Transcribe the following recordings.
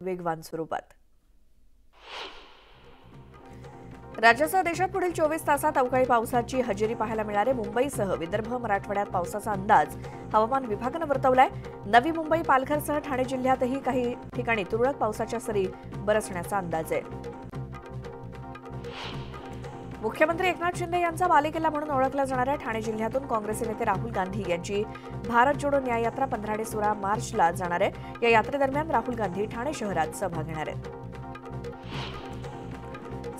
वेगवान स्वरूपात राज्यासह देशात पुढील चोवीस तासात अवकाळी पावसाची हजेरी पाहायला मिळणारे मुंबईसह विदर्भ मराठवाड्यात पावसाचा अंदाज. हवामान विभागानं वर्तवलाय. नवी मुंबई पालघरसह ठाणे जिल्ह्यातही काही ठिकाणी तुरळक पावसाच्या सरी बरसण्याचा अंदाज आहे. मुख्यमंत्री एकनाथ शिंदे यांचा बालेकिल्ला म्हणून ओळखला जाणाऱ्या ठाणे जिल्ह्यातून काँग्रेसचे नेते राहुल गांधी यांची भारत जोडो न्याय यात्रा पंधरा ते सोळा मार्चला जाणार आहे. या यात्रेदरम्यान राहुल गांधी ठाणे शहरात सभा घेणार आहेत.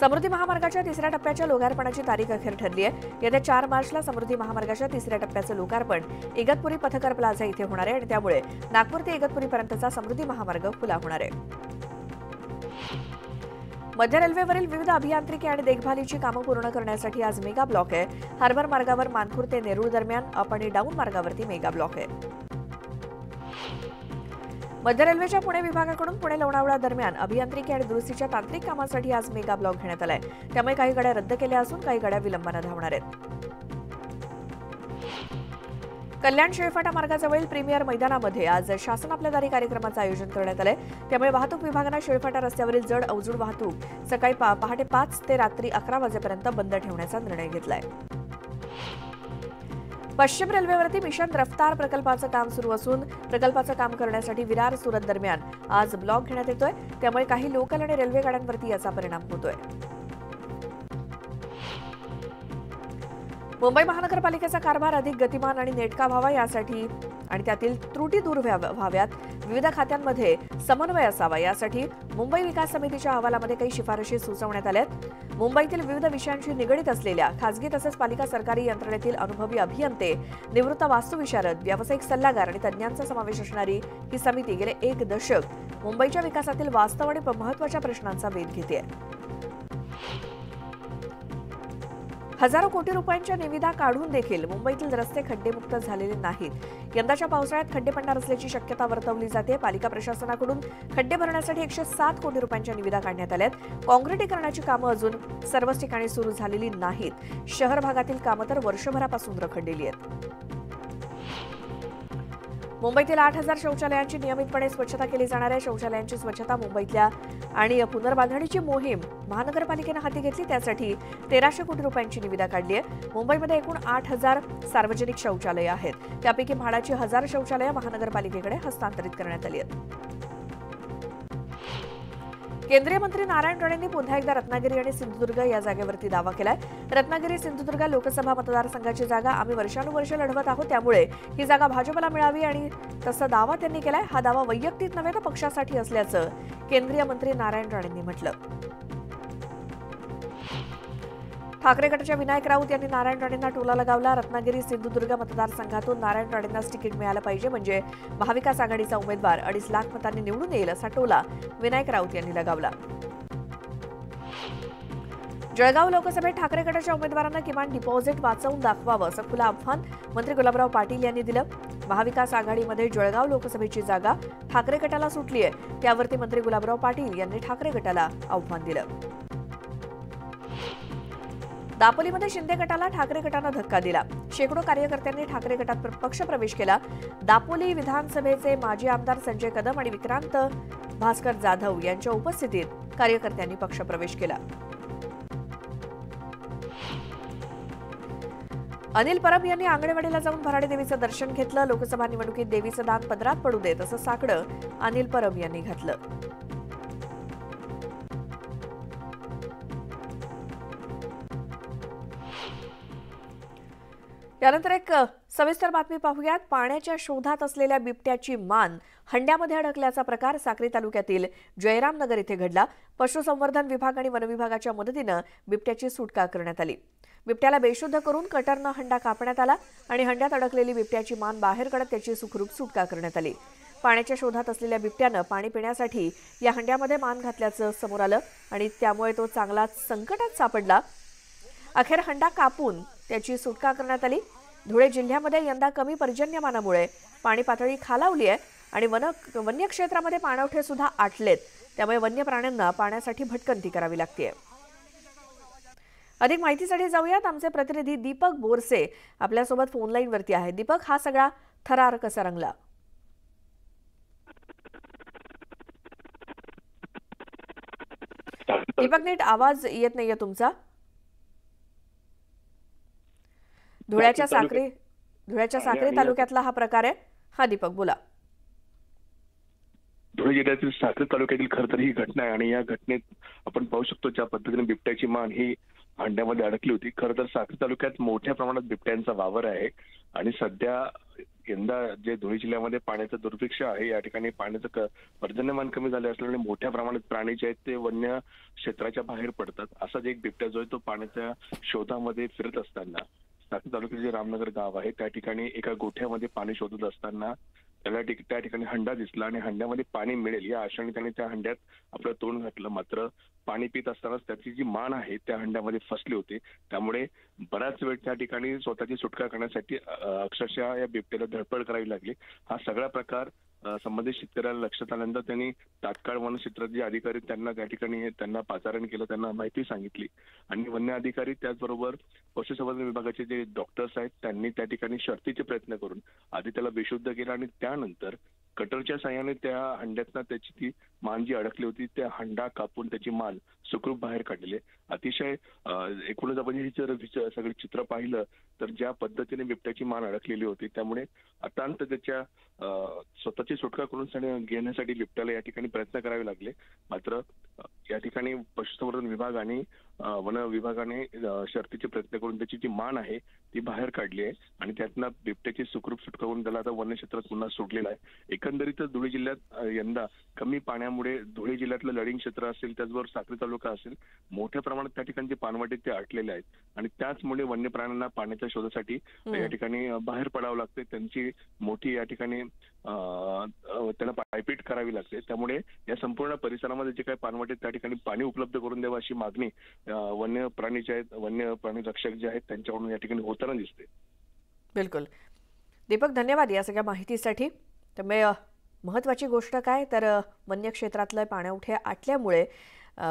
समृद्धी महामार्गाच्या तिसऱ्या टप्प्याच्या लोकार्पणाची तारीख अखेर ठरली आहे. येत्या चार मार्चला समृद्धी महामार्गाच्या तिसऱ्या टप्प्याचं लोकार्पण इगतपुरी पथकर प्लाझा इथे होणार आहे आणि त्यामुळे नागपूर ते इगतपुरीपर्यंतचा समृद्धी महामार्ग खुला होणार आहे. मध्य रेल्वेवरील विविध अभियांत्रिकी आणि देखभालीची कामं पूर्ण करण्यासाठी आज मेगा ब्लॉक आहे. हार्बर मार्गावर मानखुर ते नेरूळ दरम्यान अप आणि डाऊन मार्गावरती मेगा ब्लॉक आहे. मध्य रेल्वेच्या पुणे विभागाकडून पुणे लोणावळा दरम्यान अभियांत्रिकी आणि दुरुस्तीच्या तांत्रिक कामासाठी आज मेगा ब्लॉक घेण्यात आलाय. त्यामुळे काही गाड्या रद्द केल्या असून काही गाड्या विलंबानं धावणार आहेत. कल्याण शेळफाटा मार्गाजवळील प्रीमियर मैदानामध्ये आज शासन आपल्या दारी कार्यक्रमाचं आयोजन करण्यात आलंय. त्यामुळे वाहतूक विभागानं शेळफाटा रस्त्यावरील जड अवजड वाहतूक सकाळी पा- पहाटे पाच ते रात्री अकरा वाजेपर्यंत बंद ठेवण्याचा निर्णय घेतलाय. पश्चिम रेल्वेवरती मिशन रफ्तार प्रकल्पाचं काम सुरू असून प्रकल्पाचं काम करण्यासाठी विरार सुरत दरम्यान आज ब्लॉक घेण्यात येतोय. त्यामुळे काही लोकल आणि रेल्वे गाड्यांवरती याचा परिणाम होतोय. मुंबई महानगरपालिकेचा कारभार अधिक गतिमान आणि नेटका व्हावा यासाठी आणि त्यातील त्रुटी दूर व्हाव्या- व्हाव्यात विविध खात्यांमध्ये समन्वय असावा. यासाठी मुंबई विकास समितीच्या अहवालामध्ये काही शिफारशी सुचवण्यात आल्यात. मुंबईतील विविध विषयांशी निगडीत असलेल्या खासगी तसेच पालिका सरकारी यंत्रणेतील अनुभवी अभियंते निवृत्त वास्तुविशारद व्यावसायिक सल्लागार आणि तज्ज्ञांचा समावेश असणारी ही समिती गेले एक दशक मुंबईच्या विकासातील वास्तव आणि महत्त्वाच्या प्रश्नांचा वेध घेते हजारो कोटी रुपयांच्या निविदा काढून देखील मुंबईतील रस्ते खड्डेमुक्त झालेले नाहीत. यंदाच्या पावसाळ्यात खड्डे पडणार असल्याची शक्यता वर्तवली जाते. पालिका प्रशासनाकडून खड्डे भरण्यासाठी एकशे सात कोटी रुपयांच्या निविदा काढण्यात आल्यात. काँक्रिटीकरणाची कामं अजून सर्वच ठिकाणी सुरू झालेली नाहीत. शहर भागातील कामं तर वर्षभरापासून रखडलेली आहेत. मुंबईतील आठ हजार शौचालयांची नियमितपणे स्वच्छता केली जाणाऱ्या शौचालयांची स्वच्छता मुंबईतल्या आणि पुनर्बांधणीची मोहीम महानगरपालिकेनं हाती घेतली. त्यासाठी तेराशे कोटी रुपयांची निविदा काढली आहे. मुंबईमध्ये एकूण आठ हजार सार्वजनिक शौचालयं आहेत. त्यापैकी म्हाडाची हजार शौचालयं महानगरपालिकेकडे हस्तांतरित करण्यात आली आहेत. केंद्रीय मंत्री नारायण राणेंनी पुन्हा एकदा रत्नागिरी आणि सिंधुदुर्ग या जागेवरती दावा केलाय. रत्नागिरी सिंधुदुर्ग लोकसभा मतदारसंघाची जागा आम्ही वर्षानुवर्ष लढवत आहोत. त्यामुळे ही जागा भाजपला मिळावी आणि तसा दावा त्यांनी केलाय. हा दावा वैयक्तिक नव्हे तर पक्षासाठी असल्याचं केंद्रीय मंत्री नारायण राणेंनी म्हटलं. ठाकरे गटाच्या विनायक राऊत यांनी नारायण राणेंना टोला लगावला. रत्नागिरी सिंधुदुर्ग मतदारसंघातून नारायण राणेंनाच तिकीट मिळालं पाहिजे. म्हणजे महाविकास आघाडीचा उमेदवार अडीच लाख मतांनी निवडून येईल असा टोला विनायक राऊत यांनी लगावला. जळगाव लोकसभेत ठाकरे गटाच्या उमेदवारांना किमान डिपॉझिट वाचवून दाखवावं असं खुलं आव्हान मंत्री गुलाबराव पाटील यांनी दिलं. महाविकास आघाडीमध्ये जळगाव लोकसभेची जागा ठाकरे गटाला सुटली आहे त्यावरती मंत्री गुलाबराव पाटील यांनी ठाकरे गटाला आव्हान दिलं. दापोलीमध्ये शिंदे गटाला ठाकरे गटानं धक्का दिला. शेकडो कार्यकर्त्यांनी ठाकरे गटात पक्ष पक्षप्रवेश केला. दापोली विधानसभेचे माजी आमदार संजय कदम आणि विक्रांत भास्कर जाधव यांच्या उपस्थितीत कार्यकर्त्यांनी पक्षप्रवेश केला. अनिल परब यांनी आंगणेवाडीला जाऊन भराडी देवीचं दर्शन घेतलं. लोकसभा निवडणुकीत देवीचं दान पदरात पडू देत असं साकडं अनिल परब यांनी घातलं. यानंतर एक सविस्तर बातमी पाहूयात. पाण्याच्या शोधात असलेल्या बिबट्याची मान हंड्यामध्ये अडकल्याचा प्रकार साक्री तालुक्यातील जयरामनगर इथे घडला. पशुसंवर्धन विभाग आणि वनविभागाच्या मदतीनं बिबट्याची सुटका करण्यात आली. बिबट्याला बेशुद्ध करून कटरनं हंडा कापण्यात आला आणि हंड्यात अडकलेली बिबट्याची मान बाहेर काढत त्याची सुखरूप सुटका करण्यात आली. पाण्याच्या शोधात असलेल्या बिबट्यानं पाणी पिण्यासाठी या हंड्यामध्ये मान घातल्याचं समोर आलं आणि त्यामुळे तो चांगलाच संकटात सापडला. अखेर हंडा कापून त्याची सुटका करण्यात आली. धुळे जिल्ह्यामध्ये यंदा कमी पर्जन्यमानामुळे पाणी पातळी खालावली आहे आणि वन वन्य क्षेत्रामध्ये पाणवठे सुद्धा आटलेत. त्यामुळे वन्य प्राण्यांना पाण्यासाठी भटकंती करावी लागते अधिक माहितीसाठी जाऊयात. आमचे प्रतिनिधी दीपक बोरसे आपल्यासोबत फोन लाईनवरती आहे दीपक हा सगळा थरार कसा रंगला? दीपक नीट आवाज येत नाहीये तुमचा? धुळ्याच्या साक्री धुळ्याच्या आणि- तालुक्यातला हा प्रकार आहे. हा दीपक बोला. धुळे जिल्ह्यातील साक्री तालुक्यातील खरं तर ही घटना आहे आणि या घटनेत आपण पाहू शकतो ज्या पद्धतीने बिबट्याची मान ही अंड्यामध्ये अडकली होती. खरं तर साक्री तालुक्यात मोठ्या प्रमाणात बिबट्यांचा वावर आहे आणि सध्या यंदा जे धुळे जिल्ह्यामध्ये पाण्याचं दुर्भिक्ष आहे या ठिकाणी पाण्याचं पर्जन्यमान कमी झाले असल्याने मोठ्या प्रमाणात प्राणी जे आहेत ते वन्य क्षेत्राच्या बाहेर पडतात. असाच एक बिबट्या जो आहे तो पाण्याच्या शोधामध्ये फिरत असताना साक्री तालुक्यात जे रामनगर गाव आहे त्या ठिकाणी एका गोठ्यामध्ये पाणी शोधत असताना त्याला त्या ठिकाणी हंडा दिसला आणि हंड्यामध्ये पाणी मिळेल. या आशेने त्याने त्या हंड्यात आपलं तोंड घातलं. मात्र पाणी पित असतानाच त्याची जी मान आहे त्या हंड्यामध्ये फसली होती. त्यामुळे बराच वेळ त्या ठिकाणी स्वतःची सुटका करण्यासाठी अक्षरशः या बिबट्याला धडपड करावी लागली. हा सगळा प्रकार संबंधित शेतकऱ्याला लक्षात आल्यानंतर त्यांनी तात्काळ वन क्षेत्रात जे अधिकारी त्यांना त्या ठिकाणी त्यांना पाचारण केलं त्यांना माहिती सांगितली. आणि वन्य अधिकारी त्याचबरोबर पशुसंवर्धन विभागाचे जे डॉक्टर्स आहेत त्यांनी त्या ठिकाणी शर्तीचे प्रयत्न करून आधी त्याला बेशुद्ध केलं आणि त्यानंतर कटरच्या साह्याने त्या अंड्यातनं त्याची ती मान जी अडकली होती त्या हंडा कापून त्याची मान सुखरूप बाहेर काढली अतिशय एकूणच आपण जर सगळे चित्र पाहिलं तर ज्या पद्धतीने बिबट्याची मान अडकलेली होती त्यामुळे अत्यंत त्याच्या स्वतःची सुटका करून घेण्यासाठी बिबट्याला या ठिकाणी प्रयत्न करावे लागले. मात्र या ठिकाणी पशुसंवर्धन विभाग आणि वन विभागाने शर्तीचे प्रयत्न करून त्याची जी मान आहे ती बाहेर काढली आहे आणि त्यातनं बिबट्याची सुखरूप सुटका करून त्याला आता वन क्षेत्रात पुन्हा सोडलेला आहे. एकंदरीतच धुळे जिल्ह्यात यंदा कमी पाण्यामुळे धुळे जिल्ह्यातलं लढिंग क्षेत्र असेल त्याचबरोबर साक्री तालुका असेल मोठ्या प्रमाणात त्या ठिकाणी जे पानवाटे ते अटलेले आहेत. आणि त्याचमुळे वन्य प्राण्यांना पाण्याच्या शोधासाठी या ठिकाणी बाहेर पडावं लागते. त्यांची मोठी या ठिकाणी त्यांना पायपीट करावी लागते. त्यामुळे या संपूर्ण परिसरामध्ये जे काही पानवाटे त्या ठिकाणी पाणी उपलब्ध करून द्यावं अशी मागणी वन्य प्राणी जे आहेत वन्य प्राणी रक्षक जे आहेत त्यांच्याकडून या ठिकाणी होताना दिसते. बिलकुल. दीपक धन्यवाद या सगळ्या माहितीसाठी. त्यामुळे महत्त्वाची गोष्ट काय? तर अ, वन्य क्षेत्रातलं पाण्याउठे आटल्यामुळे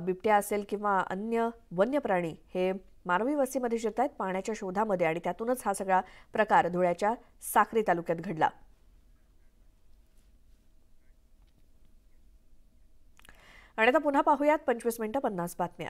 बिबट्या असेल किंवा अन्य वन्य प्राणी हे मानवी वस्तीमध्ये शिरत आहेत पाण्याच्या शोधामध्ये आणि त्यातूनच हा सगळा प्रकार धुळ्याच्या साखरी तालुक्यात घडला. आणि आता पुन्हा पाहूयात पंचवीस मिनिटं पन्नास बातम्या.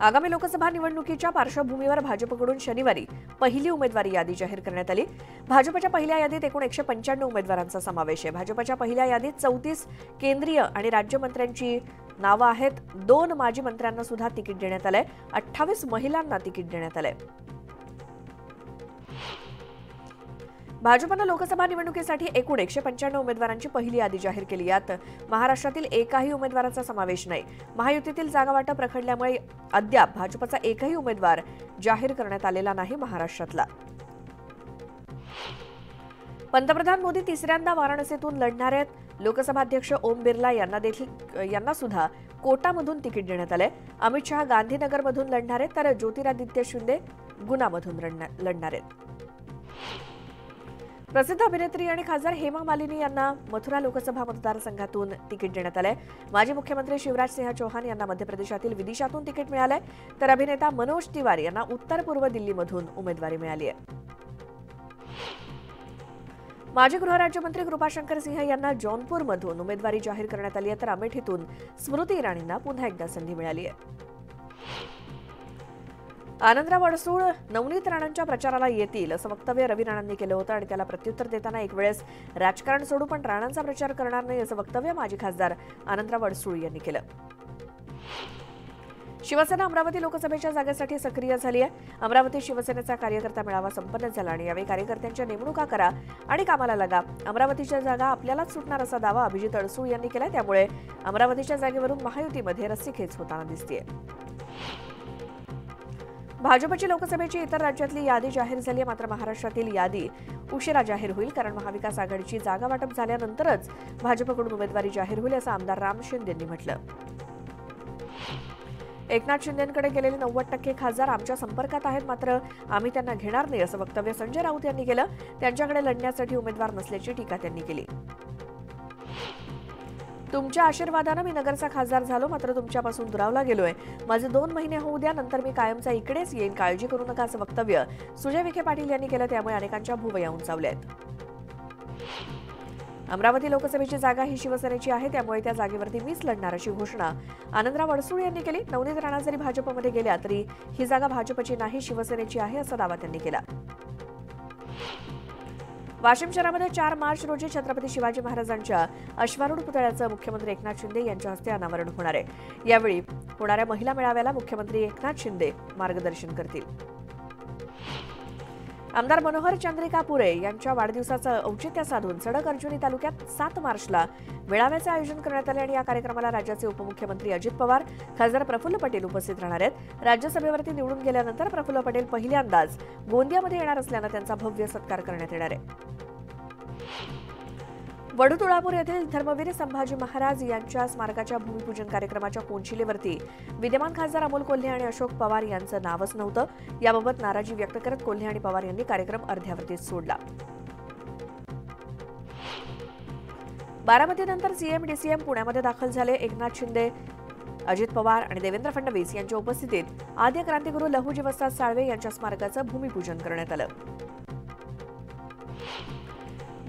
आगामी लोकसभा निवडणुकीच्या पार्श्वभूमीवर भाजपकडून शनिवारी पहिली उमेदवारी यादी जाहीर करण्यात आली. भाजपच्या पहिल्या यादीत एकूण एकशे पंच्याण्णव उमेदवारांचा समावेश आहे. भाजपच्या पहिल्या यादीत चौतीस केंद्रीय आणि राज्यमंत्र्यांची नावं आहेत. दोन माजी मंत्र्यांना सुद्धा तिकीट देण्यात आलंय. अठ्ठावीस महिलांना तिकीट देण्यात आलंय. भाजपनं लोकसभा निवडणुकीसाठी एकूण एकशे पंच्याण्णव उमेदवारांची पहिली यादी जाहीर केली. यात महाराष्ट्रातील एकाही उमेदवाराचा समावेश नाही. महायुतीतील जागा वाटप रखडल्यामुळे अद्याप भाजपचा एकही उमेदवार जाहीर करण्यात आलेला नाही महाराष्ट्रातला. पंतप्रधान मोदी तिसऱ्यांदा वाराणसीतून लढणार आहेत. लोकसभा अध्यक्ष ओम बिर्ला यांना देखील यांना सुद्धा कोटामधून तिकीट देण्यात आलंय. अमित शहा गांधीनगरमधून लढणार आहेत तर ज्योतिरादित्य शिंदे गुनामधून लढणार लढणार आहेत. प्रसिद्ध अभिनेत्री आणि खासदार हेमा मालिनी यांना मथुरा लोकसभा मतदारसंघातून तिकीट देण्यात आलंय. माजी मुख्यमंत्री शिवराज सिंह चौहान यांना मध्य प्रदेशातील विदिशातून तिकीट मिळालंय. तर अभिनेता मनोज तिवारी यांना उत्तर पूर्व दिल्लीमधून उमेदवारी मिळाली आहे. माजी गृहराज्यमंत्री कृपाशंकर सिंह यांना जौनपूरमधून उमेदवारी जाहीर करण्यात आली आहे. तर अमेठीतून स्मृती इराणींना पुन्हा एकदा संधी मिळाली आहे. आनंदराव अडसूळ नवनीत राणांच्या प्रचाराला येतील असं वक्तव्य रवी राणांनी केलं होतं आणि त्याला प्रत्युत्तर देताना एक वेळेस राजकारण सोडू पण राणांचा प्रचार करणार नाही असं वक्तव्य माजी खासदार आनंदराव अडसूळ यांनी केलं. शिवसेना अमरावती लोकसभेच्या जागेसाठी सक्रिय झाली आहे. अमरावती शिवसेनेचा कार्यकर्ता मेळावा संपन्न झाला आणि यावेळी कार्यकर्त्यांच्या नेमणुका करा आणि कामाला लगा. अमरावतीच्या जागा आपल्यालाच सुटणार असा दावा अभिजित अडसूळ यांनी केला त्यामुळे अमरावतीच्या जागेवरून महायुतीमध्ये रस्सीखेच होताना दिसतीये. भाजपची लोकसभेची इतर राज्यातली यादी जाहीर झाली आहे. मात्र महाराष्ट्रातील यादी उशिरा जाहीर होईल कारण महाविकास आघाडीची जागा वाटप झाल्यानंतरच भाजपकडून उमेदवारी जाहीर होईल असं आमदार राम शिंदेंनी म्हटलं. एकनाथ शिंदेकडे गेलेले नव्वद टक्के खासदार आमच्या संपर्कात आहेत. मात्र आम्ही त्यांना घेणार नाही असं वक्तव्य संजय राऊत यांनी केलं. त्यांच्याकडे लढण्यासाठी उमेदवार नसल्याची टीका त्यांनी केली. तुमच्या आशीर्वादानं मी नगरचा खासदार झालो मात्र तुमच्यापासून दुरावला गेलोय. माझे दोन महिने होऊ द्या नंतर मी कायमचा इकडेच येईन. काळजी करू नका असं वक्तव्य सुजय विखे पाटील यांनी केलं त्यामुळे अनेकांच्या भुवया उंचावल्या आहेत. अमरावती लोकसभेची जागा ही शिवसेनेची आहे त्यामुळे त्या जागेवरती मीच लढणार अशी घोषणा आनंदराव अडसूळ यांनी केली. नवनीत राणा जरी भाजपमध्ये गेल्या तरी ही जागा भाजपची नाही शिवसेनेची आहे असा दावा त्यांनी केला. वाशिम शहरामध्ये चार मार्च रोजी छत्रपती शिवाजी महाराजांच्या अश्वारूढ पुतळ्याचं मुख्यमंत्री एकनाथ शिंदे यांच्या हस्ते अनावरण होणार आहे. यावेळी होणाऱ्या महिला मेळाव्याला मुख्यमंत्री एकनाथ शिंदे मार्गदर्शन करतील. आमदार मनोहर चंद्रिका पुरे यांच्या वाढदिवसाचं औचित्य साधून सडक अर्जुनी तालुक्यात सात मार्चला मेळाव्याचं आयोजन करण्यात आले आणि या कार्यक्रमाला राज्याचे उपमुख्यमंत्री अजित पवार खासदार प्रफुल्ल पटेल उपस्थित राहणार आहेत. राज्यसभेवरती निवडून गेल्यानंतर प्रफुल्ल पटेल पहिल्यांदाच गोंदियामध्ये येणार असल्यानं त्यांचा भव्य सत्कार करण्यात येणार आहे. वडुतुळापूर येथील धर्मवीर संभाजी महाराज यांच्या स्मारकाच्या भूमिपूजन कार्यक्रमाच्या कोनशिलेवरती विद्यमान खासदार अमोल कोल्हे आणि अशोक पवार यांचं नावच नव्हतं. याबाबत नाराजी व्यक्त करत कोल्हे आणि पवार यांनी कार्यक्रम अर्ध्यावरतीच सोडला. बारामतीनंतर सीएम डीसीएम पुण्यामध्ये दाखल झाले एकनाथ शिंदे अजित पवार आणि देवेंद्र फडणवीस यांच्या उपस्थितीत आद्य क्रांतिगुरू लहू वस्ताद साळवे यांच्या स्मारकाचं भूमिपूजन करण्यात आलं.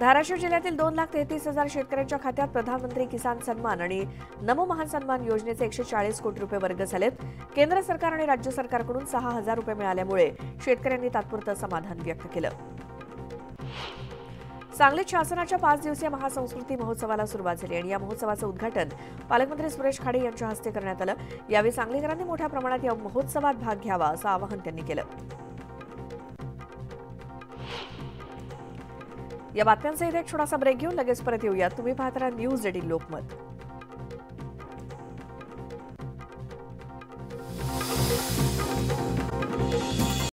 धाराशिव जिल्ह्यातील दोन लाख तेहतीस हजार शेतकऱ्यांच्या खात्यात प्रधानमंत्री किसान सन्मान आणि नमो महान सन्मान योजनेचे एकशे चाळीस कोटी रुपये वर्ग झालेत. केंद्र सरकार आणि राज्य सरकारकडून सहा हजार रुपये मिळाल्यामुळे शेतकऱ्यांनी तात्पुरतं समाधान व्यक्त केलं. सांगलीत शासनाच्या पाच दिवसीय महासंस्कृती महोत्सवाला सुरुवात झाली आणि या महोत्सवाचं उद्घाटन पालकमंत्री सुरेश खाडे यांच्या हस्ते करण्यात आलं. यावेळी सांगलीकरांनी मोठ्या प्रमाणात या महोत्सवात भाग घ्यावा असं आवाहन त्यांनी केलं. या बातम्यांचा इथे एक छोटासा ब्रेक घेऊन लगेच परत येऊया तुम्ही पाहत राहा न्यूज एडी लोकमत.